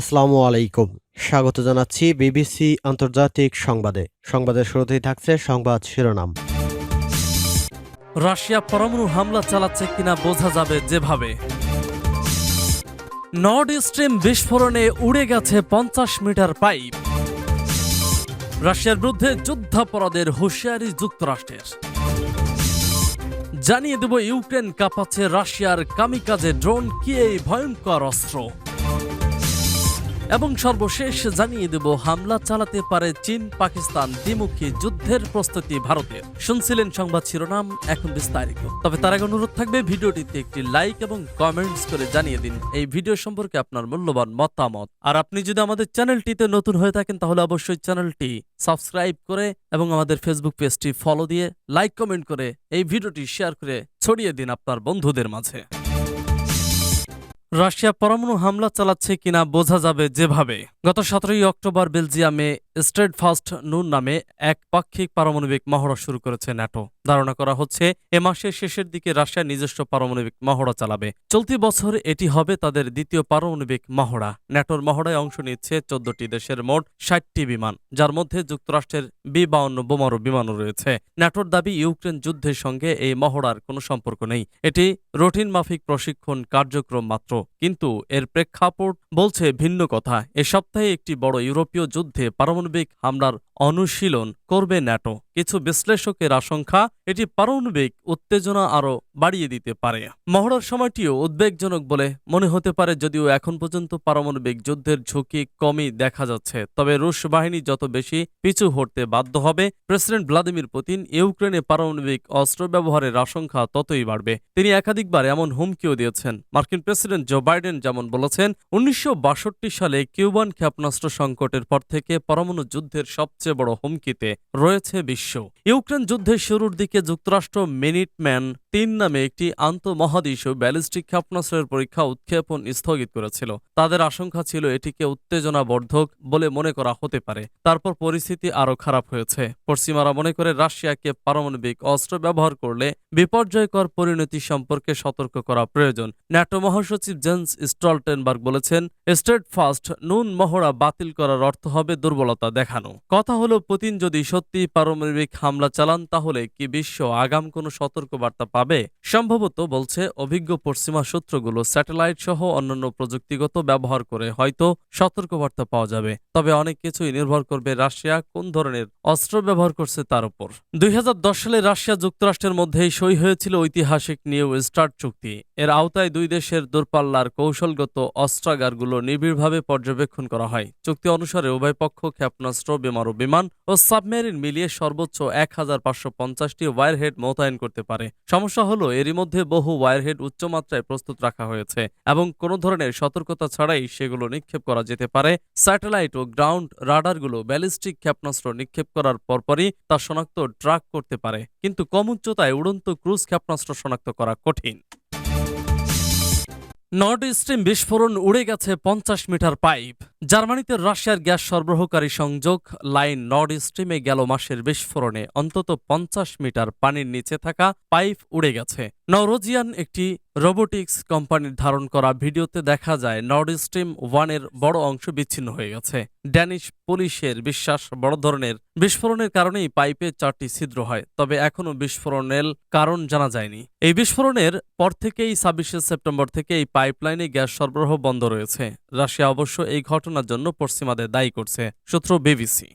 আসসালামু আলাইকুম। স্বাগত জানাচ্ছি বিবিসি আন্তর্জাতিক সংবাদে। সংবাদের শুরুতেই থাকছে সংবাদ শিরোনাম। রাশিয়া পরমাণু হামলা চালাচ্ছে কিনা বোঝা যাবে যেভাবে। নর্ড স্ট্রিম বিস্ফোরণে উড়ে গেছে পঞ্চাশ মিটার পাইপ। রাশিয়ার বিরুদ্ধে যুদ্ধাপরাধের হুঁশিয়ারি যুক্তরাষ্ট্রের। জানিয়ে দেব ইউক্রেন কাঁপাচ্ছে রাশিয়ার কামিকাজে ড্রোন, কি এই ভয়ঙ্কর অস্ত্র? এবং সর্বশেষ জানিয়ে দেব, হামলা চালাতে পারে চীন, পাকিস্তান, দ্বিমুখী যুদ্ধের প্রস্তুতি ভারতের শুনছিলেন সংবাদ শিরোনাম, এখন বিস্তারিত। তবে তার আগে অনুরোধ থাকবে, ভিডিওটিতে একটি লাইক এবং কমেন্টস করে জানিয়ে দিন। এই ভিডিও সম্পর্কে আপনার মূল্যবান মতামত। আর আপনি যদি আমাদের চ্যানেলটিতে নতুন হয়ে থাকেন, তাহলে অবশ্যই চ্যানেলটি সাবস্ক্রাইব করে এবং আমাদের ফেসবুক পেজটি ফলো দিয়ে লাইক, কমেন্ট করে এই ভিডিওটি শেয়ার করে ছড়িয়ে দিন আপনার বন্ধুদের মাঝে। রাশিয়া পরমাণু হামলা চালাচ্ছে কিনা বোঝা যাবে যেভাবে। গত সতেরোই অক্টোবর বেলজিয়ামে স্ট্রেট ফাস্ট নুন নামে এক পাক্ষিক পারমাণবিক মহড়া শুরু করেছে ন্যাটো। ধারণা করা হচ্ছে, এ মাসের শেষের দিকে রাশিয়া নিজস্ব পারমাণবিক মহড়া চালাবে। চলতি বছর এটি হবে তাদের দ্বিতীয় পারমাণবিক মহড়া। ন্যাটোর মহড়ায় অংশ নিচ্ছে চোদ্দটি দেশের মোট ষাটটি বিমান, যার মধ্যে যুক্তরাষ্ট্রের বি বাউন্ন বোমারু বিমানও রয়েছে। ন্যাটোর দাবি, ইউক্রেন যুদ্ধের সঙ্গে এই মহড়ার কোনো সম্পর্ক নেই। এটি রুটিন মাফিক প্রশিক্ষণ কার্যক্রম মাত্র। কিন্তু এর প্রেক্ষাপট বলছে ভিন্ন কথা। এ সপ্তাহে একটি বড় ইউরোপীয় যুদ্ধে পারমাণবিক হামলার অনুশীলন করবে ন্যাটো। কিছু বিশ্লেষকের আশঙ্কা, এটি পারমাণবিক উত্তেজনা আরও বাড়িয়ে দিতে পারে। মহড়ার সময়টিও উদ্বেগজনক বলে মনে হতে পারে, যদিও এখন পর্যন্ত পারমাণবিক যুদ্ধের ঝুঁকি কমই দেখা যাচ্ছে। তবে রুশ বাহিনী যত বেশি পিছু হটতে বাধ্য হবে, প্রেসিডেন্ট ভ্লাদিমির পুতিন ইউক্রেনে পারমাণবিক অস্ত্র ব্যবহারের আশঙ্কা ততই বাড়বে। তিনি একাধিকবার এমন হুমকিও দিয়েছেন। মার্কিন প্রেসিডেন্ট জো বাইডেন যেমন বলেছেন, উনিশশো বাষট্টি সালে কিউবান ক্ষেপণাস্ত্র সংকটের পর থেকে পরমাণু যুদ্ধের সবচেয়ে বড় হুমকিতে রয়েছে বিশ্ব। ইউক্রেন যুদ্ধের শুরুর দিকে যুক্তরাষ্ট্র মিনিটম্যান তিন নামে একটি আন্তঃমহাদেশীয় ব্যালিস্টিক ক্ষেপণাস্ত্রের পরীক্ষা উৎক্ষেপণ স্থগিত করেছিল। তাদের আশঙ্কা ছিল এটিকে উত্তেজনাবর্ধক বলে মনে করা হতে পারে। তারপর পরিস্থিতি আরও খারাপ হয়েছে। পশ্চিমারা মনে করে রাশিয়াকে পারমাণবিক অস্ত্র ব্যবহার করলে বিপর্যয়কর পরিণতি সম্পর্কে সতর্ক করা প্রয়োজন। ন্যাটো মহাসচিব জেন্স স্টলটেনবার্গ বলেছেন স্টেট ফাস্ট নুন মহড়া বাতিল করার অর্থ হবে দুর্বলতা দেখানো। কথা হলো, পুতিন যদি সত্যি পারমাণবিক হামলা চালান, তাহলে কি বিশ্ব আগাম কোনো সতর্কবার্তা পাবে। সম্ভবত বলছে, অভিজ্ঞ পশ্চিমা সূত্রগুলো স্যাটেলাইট সহ অন্যান্য প্রযুক্তিগত ব্যবহার করে হয়তো সতর্কবার্তা পাওয়া যাবে। তবে অনেক কিছুই নির্ভর করবে রাশিয়া, কোন ধরনের অস্ত্র ব্যবহার করছে তার উপর। দুই সালে রাশিয়া যুক্তরাষ্ট্রের মধ্যেই সই হয়েছিল ঐতিহাসিক নিউ স্টার্ট চুক্তি। এর আওতায় দুই দেশের দূরপাল্লার কৌশলগত অস্ত্রাগারগুলো নিবিড়ভাবে পর্যবেক্ষণ করা হয়। চুক্তি অনুসারে উভয় পক্ষ ক্ষেপণাস্ত্র বিমারু বিমান ও সাবমেরিন মিলিয়ে সর্বোচ্চ এক হাজার পাঁচশো পঞ্চাশটি ওয়ারহেড মোতায়েন করতে পারে। সমস্যা হলো এরই মধ্যে বহু ওয়ারহেড উচ্চমাত্রায় প্রস্তুত রাখা হয়েছে এবং কোনো ধরনের সতর্কতা ছাড়াই সেগুলো নিক্ষেপ করা যেতে পারে। স্যাটেলাইট ও গ্রাউন্ড রাডারগুলো ব্যালিস্টিক ক্ষেপণাস্ত্র নিক্ষেপ করার পরপরই তা শনাক্ত ট্রাক করতে পারে, কিন্তু কম উচ্চতায় উড়ন্ত ক্রুজ ক্ষেপণাস্ত্র শনাক্ত করা কঠিন। নর্ড স্ট্রিম বিস্ফোরণ উড়ে গেছে পঞ্চাশ মিটার পাইপ। জার্মানিতে রাশিয়ার গ্যাস সরবরাহকারী সংযোগ, লাইন নর্ড স্ট্রিমে গেল মাসের বিস্ফোরণে অন্তত পঞ্চাশ মিটার পানির নিচে থাকা পাইপ উড়ে গেছে। নরোজিয়ান একটি রোবোটিক্স কোম্পানির ধারণ করা ভিডিওতে দেখা যায় নর্ড স্ট্রিম ওয়ানের বড় অংশ বিচ্ছিন্ন হয়ে গেছে। ড্যানিশ পুলিশের বিশ্বাস বড় ধরনের। বিস্ফোরণের কারণেই পাইপে চারটি ছিদ্র হয়, তবে এখনও বিস্ফোরণের কারণ জানা যায়নি। এই বিস্ফোরণের পর থেকেই ছাব্বিশে সেপ্টেম্বর থেকে এই পাইপলাইনে গ্যাস সরবরাহ বন্ধ রয়েছে। রাশিয়া অবশ্য এই ঘটনার জন্য পশ্চিমাদের দায়ী করছে, সূত্র বিবিসি।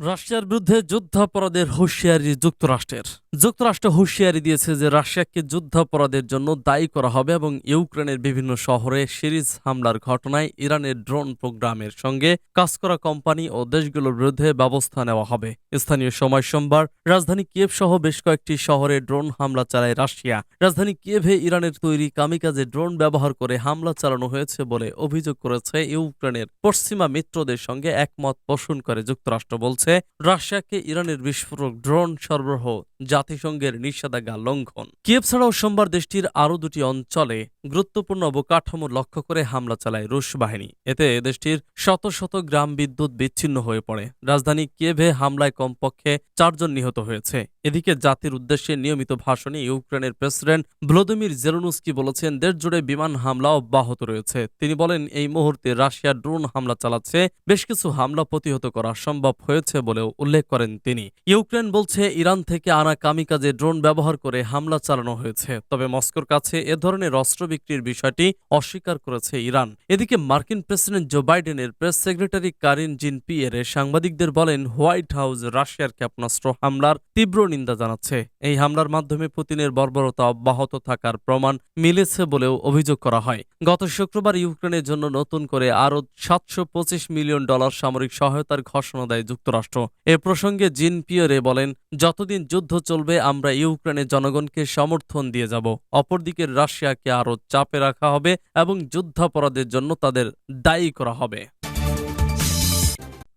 রাশিয়ার বিরুদ্ধে যুদ্ধাপরাধের হুঁশিয়ারি যুক্তরাষ্ট্রের। যুক্তরাষ্ট্র হুঁশিয়ারি দিয়েছে যে রাশিয়াকে যুদ্ধাপরাধের জন্য দায়ী করা হবে এবং ইউক্রেনের বিভিন্ন শহরে সিরিজ হামলার ঘটনায় ইরানের ড্রোন প্রোগ্রামের সঙ্গে কাজ করা কোম্পানি ও দেশগুলোর বিরুদ্ধে ব্যবস্থা নেওয়া হবে। স্থানীয় সময় সোমবার রাজধানী কিয়েভ সহ বেশ কয়েকটি শহরে ড্রোন হামলা চালায় রাশিয়া। রাজধানী কিয়েভে ইরানের তৈরি কামিকাজে ড্রোন ব্যবহার করে হামলা চালানো হয়েছে বলে অভিযোগ করেছে ইউক্রেনের পশ্চিমা মিত্রদের সঙ্গে একমত পোষণ করে যুক্তরাষ্ট্র, বলছে। রাশিয়াকে ইরানের বিস্ফোরক ড্রোন সরবরাহ। জাতিসংঘের নিষেধাজ্ঞা লঙ্ঘন। কিয়েভ ছাড়াও সোমবার দেশটির আরও দুটি অঞ্চলে গুরুত্বপূর্ণ অবকাঠামো লক্ষ্য করে হামলা চালায় রুশ বাহিনী। এতে দেশটির শত শত গ্রাম বিদ্যুৎ বিচ্ছিন্ন হয়ে পড়ে। রাজধানী কিয়েভে হামলায় কমপক্ষে চারজন নিহত হয়েছে। এদিকে জাতির উদ্দেশ্যে নিয়মিত ভাষণে ইউক্রেনের প্রেসিডেন্ট ভ্লোদিমির জেলনুস্কি বলেছেন দেশ জুড়ে বিমান হামলা অব্যাহত রয়েছে। তিনি বলেন, এই মুহূর্তে রাশিয়া ড্রোন হামলা চালাচ্ছে, বেশ কিছু হামলা প্রতিহত করা সম্ভব হয়েছে বলেও উল্লেখ করেন তিনি। ইউক্রেন বলছে, ইরান থেকে আনা কামিকাজে ড্রোন ব্যবহার করে হামলা চালানো হয়েছে। তবে মস্কোর কাছে এ ধরনের অস্ত্র বিক্রির বিষয়টি অস্বীকার করেছে ইরান। এদিকে মার্কিন প্রেসিডেন্ট জো বাইডেনের press secretary Karine Jean Pierre সাংবাদিকদের বলেন, হোয়াইট হাউস রাশিয়ার ক্ষেপণাস্ত্র হামলার তীব্র নিন্দা জানাচ্ছে। এই হামলার মাধ্যমে পুতিনের বর্বরতা অব্যাহত থাকার প্রমাণ মিলেছে বলেও অভিযোগ করা হয়। গত শুক্রবার ইউক্রেনের জন্য নতুন করে আরও সাতশো পঁচিশ মিলিয়ন ডলার সামরিক সহায়তার ঘোষণা দেয় যুক্তরাষ্ট্র। এ প্রসঙ্গে জিন পিয়রে বলেন, যতদিন যুদ্ধ চলবে, আমরা ইউক্রেনের জনগণকে সমর্থন দিয়ে যাব। অপরদিকে রাশিয়াকে আরও চাপে রাখা হবে এবং যুদ্ধাপরাধের জন্য তাদের দায়ী করা হবে।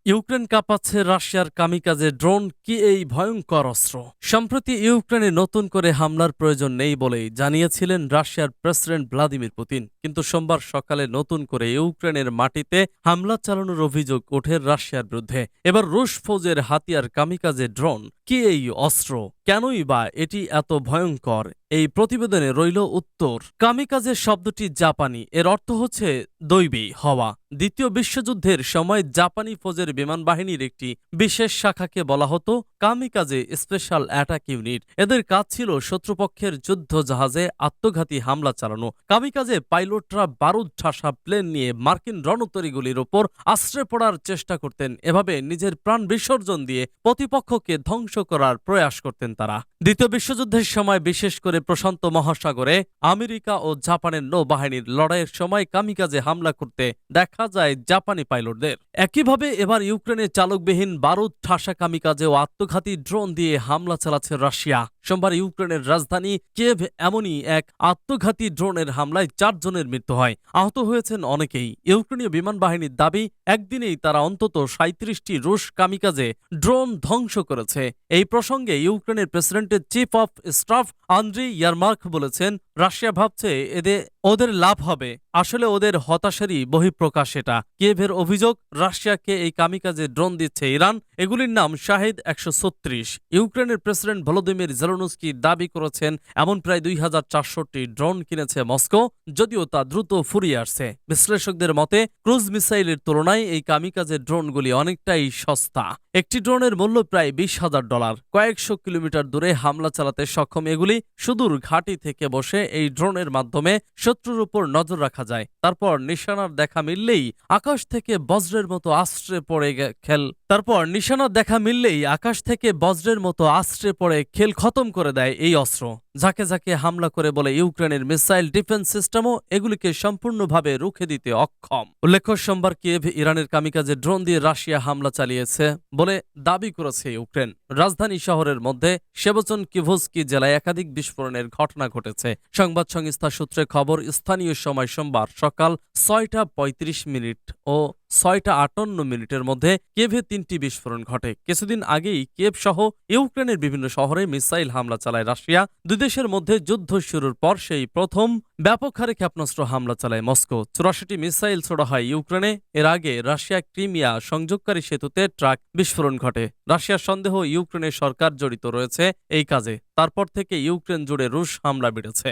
ইউক্রেন কাঁপাচ্ছে রাশিয়ার কামিকাজে ড্রোন কি এই ভয়ঙ্কর অস্ত্র? সম্প্রতি ইউক্রেনে নতুন করে হামলার প্রয়োজন নেই বলেই জানিয়েছিলেন রাশিয়ার প্রেসিডেন্ট ভ্লাদিমির পুতিন। কিন্তু সোমবার সকালে নতুন করে ইউক্রেনের মাটিতে হামলা চালানোর অভিযোগ ওঠে রাশিয়ার বিরুদ্ধে। এবার রুশ ফৌজের হাতিয়ার কামিকাজে ড্রোন। কি এই অস্ত্র? কেনই বা এটি এত ভয়ঙ্কর? এই প্রতিবেদনে রইল উত্তর। কামিকাজের শব্দটি জাপানি। এর অর্থ হচ্ছে দৈবী হওয়া। দ্বিতীয় বিশ্বযুদ্ধের সময় জাপানি ফৌজের বিমান বাহিনীর একটি বিশেষ শাখাকে বলা হতো কামিকাজে স্পেশাল অ্যাটাক ইউনিট। এদের কাজ ছিল শত্রুপক্ষের যুদ্ধ জাহাজে আত্মঘাতী হামলা চালানো। কামিকাজে পাইলটরা বারুদ ঠাসা প্লেন নিয়ে মার্কিন রণতরীগুলির ওপর আশ্রে পড়ার চেষ্টা করতেন। এভাবে নিজের প্রাণ বিসর্জন দিয়ে প্রতিপক্ষকে ধ্বংস করার প্রয়াস করতেন তারা। দ্বিতীয় বিশ্বযুদ্ধের সময় বিশেষ করে প্রশান্ত মহাসাগরে আমেরিকা ও জাপানের নৌবাহিনীর লড়াইয়ের সময় কামিকাজে হামলা করতে দেখা যায় জাপানি পাইলটদের। একইভাবে এবার ইউক্রেনের চালকবিহীন বারুদ ঠাসা কামিকাজে ও আত্মঘাতী ড্রোন দিয়ে হামলা চালাচ্ছে রাশিয়া। সোমবার ইউক্রেনের রাজধানী কেভ এমনই এক আত্মঘাতী ড্রোনের হামলায় চারজনের মৃত্যু হয়। আহত হয়েছেন অনেকেই। ইউক্রেনীয় বিমান বাহিনীর দাবি, একদিনেই তারা অন্তত সাঁত্রিশটি রুশ কামিকাজে ড্রোন ধ্বংস করেছে। এই প্রসঙ্গে ইউক্রেনের প্রেসিডেন্টের chief of staff Andriy Yermak বলেছেন রাশিয়া ভাবছে এদের ওদের লাভ হবে। আসলে ওদের হতাশারই বহিঃপ্রকাশ এটা। কিয়েভের অভিযোগ, রাশিয়াকে এই কামিকাজে ড্রোন দিচ্ছে ইরান। এগুলির নাম শাহিদ একশো ছত্রিশ। ইউক্রেনের প্রেসিডেন্ট ভলোদিমির জেলনুস্কি দাবি করেছেন, এমন প্রায় দুই হাজার চারশোটি ড্রোন কিনেছে মস্কো, যদিও তা দ্রুত ফুরিয়ে আসছে। বিশ্লেষকদের মতে, ক্রুজ মিসাইলের তুলনায় এই কামিকাজের ড্রোনগুলি অনেকটাই সস্তা। একটি ড্রোনের মূল্য প্রায় বিশ হাজার ডলার। কয়েকশো কিলোমিটার দূরে হামলা চালাতে সক্ষম এগুলি সুদূর ঘাঁটি থেকে বসে এই ড্রোনের মাধ্যমে শত্রুর উপর নজর রাখা যায়। তারপর নিশানার দেখা মিললেই আকাশ থেকে বজ্রের মতো আশ্রে পড়ে খেল তারপর নিশানার দেখা মিললেই আকাশ থেকে বজ্রের মতো আশ্রে পড়ে খেল খতম করে দেয় এই অস্ত্র। যাকে যাকে হামলা করে বলে ইউক্রেনের মিসাইল ডিফেন্স সিস্টেমও এগুলিকে সম্পূর্ণভাবে রুখে দিতে অক্ষম। উল্লেখ্য, সোমবার কিয়েভ ইরানের কামিকাজে ড্রোন দিয়ে রাশিয়া হামলা চালিয়েছে বলে দাবি করেছে ইউক্রেন। রাজধানী শহরের মধ্যে সেবচন কিভোস্কি জেলায় একাধিক বিস্ফোরণের ঘটনা ঘটেছে। সংবাদ সংস্থা সূত্রে খবর, স্থানীয় সময় সোমবার সকাল ছয়টা পঁয়ত্রিশ মিনিট ও ছয়টা আটান্ন মিনিটের মধ্যে কেভে তিনটি বিস্ফোরণ ঘটে। কিছুদিন আগেই কেভ সহ ইউক্রেনের বিভিন্ন শহরে মিসাইল হামলা চালায় রাশিয়া। দুই দেশের মধ্যে যুদ্ধ শুরুর পর সেই প্রথম ব্যাপক হারে ক্ষেপণাস্ত্র হামলা চালায় মস্কো। চুরাশিটি মিসাইল ছোড়া হয় ইউক্রেনে। এর আগে রাশিয়া ক্রিমিয়া সংযোগকারী সেতুতে ট্রাক বিস্ফোরণ ঘটে। রাশিয়ার সন্দেহ ইউক্রেনের সরকার জড়িত রয়েছে এই কাজে। তারপর থেকে ইউক্রেন জুড়ে রুশ হামলা বেড়েছে।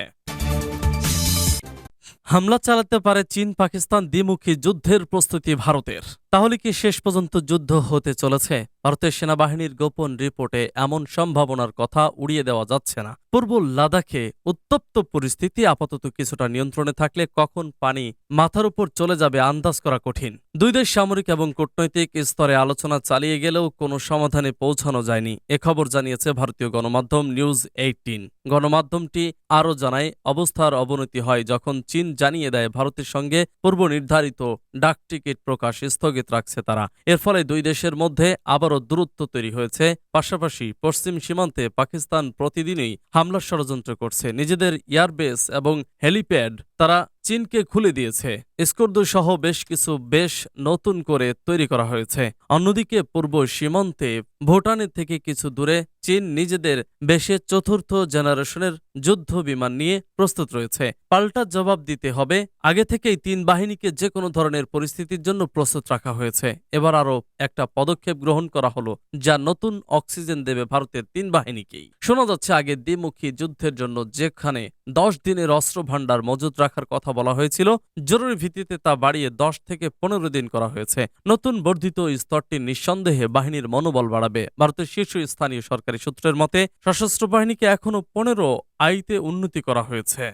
হামলা চালাতে পারে চীন, পাকিস্তান দ্বিমুখী যুদ্ধের প্রস্তুতি ভারতের। তাহলে কি শেষ পর্যন্ত যুদ্ধ হতে চলেছে? ভারতের সেনাবাহিনীর গোপন রিপোর্টে এমন সম্ভাবনার কথা উড়িয়ে দেওয়া যাচ্ছে না। পূর্ব লাদাখে উত্তপ্ত পরিস্থিতি, আপাতত কিছুটা নিয়ন্ত্রণে থাকলে কখন পানি মাথার উপর চলে যাবে আন্দাজ করা কঠিন। দুই দেশ সামরিক এবং কূটনৈতিক স্তরে আলোচনা চালিয়ে গেলেও কোনো সমাধানে পৌঁছানো যায়নি। এ খবর জানিয়েছে ভারতীয় গণমাধ্যম নিউজ এইটিন গণমাধ্যমটি আরও জানায়, অবস্থার অবনতি হয় যখন চীন জানিয়ে দেয় ভারতের সঙ্গে পূর্ব নির্ধারিত ডাক টিকিট প্রকাশ স্থগিত রাখছে তারা। এর ফলে দুই দেশের মধ্যে আবারও দূরত্ব তৈরি হয়েছে। পাশাপাশি পশ্চিম সীমান্তে পাকিস্তান প্রতিদিনই হামলার ষড়যন্ত্র করছে। নিজেদের এয়ারবেস এবং হেলিপ্যাড তারা চীনকে খুলে দিয়েছে। স্কর্দু সহ বেশ কিছু বেশ নতুন করে তৈরি করা হয়েছে। অন্যদিকে পূর্ব সীমান্তে ভুটানের থেকে কিছু দূরে চীন নিজেদের বেশে চতুর্থ জেনারেশনের যুদ্ধ বিমান নিয়ে প্রস্তুত রয়েছে। পাল্টা জবাব দিতে হবে। আগে থেকেই তিন বাহিনীকে যে কোনো ধরনের পরিস্থিতির জন্য প্রস্তুত রাখা হয়েছে। এবার আরও একটা পদক্ষেপ গ্রহণ করা হলো, যা নতুন অক্সিজেন দেবে ভারতের তিন বাহিনীকেই। শোনা যাচ্ছে, আগে দ্বিমুখী যুদ্ধের জন্য যেখানে দশ দিনের অস্ত্র ভাণ্ডার মজুত রাখার কথা বলা হয়েছিল, জরুরি ভিত্তিতে তা বাড়িয়ে দশ থেকে পনেরো দিন করা হয়েছে। নতুন বর্ধিত স্তরটি নিঃসন্দেহে বাহিনীর মনোবল বাড়াবে। ভারতের শীর্ষ স্থানীয় সরকারি সূত্রের মতে, সশস্ত্র বাহিনীকে এখনও পনেরো আইতে উন্নতি করা হয়েছে।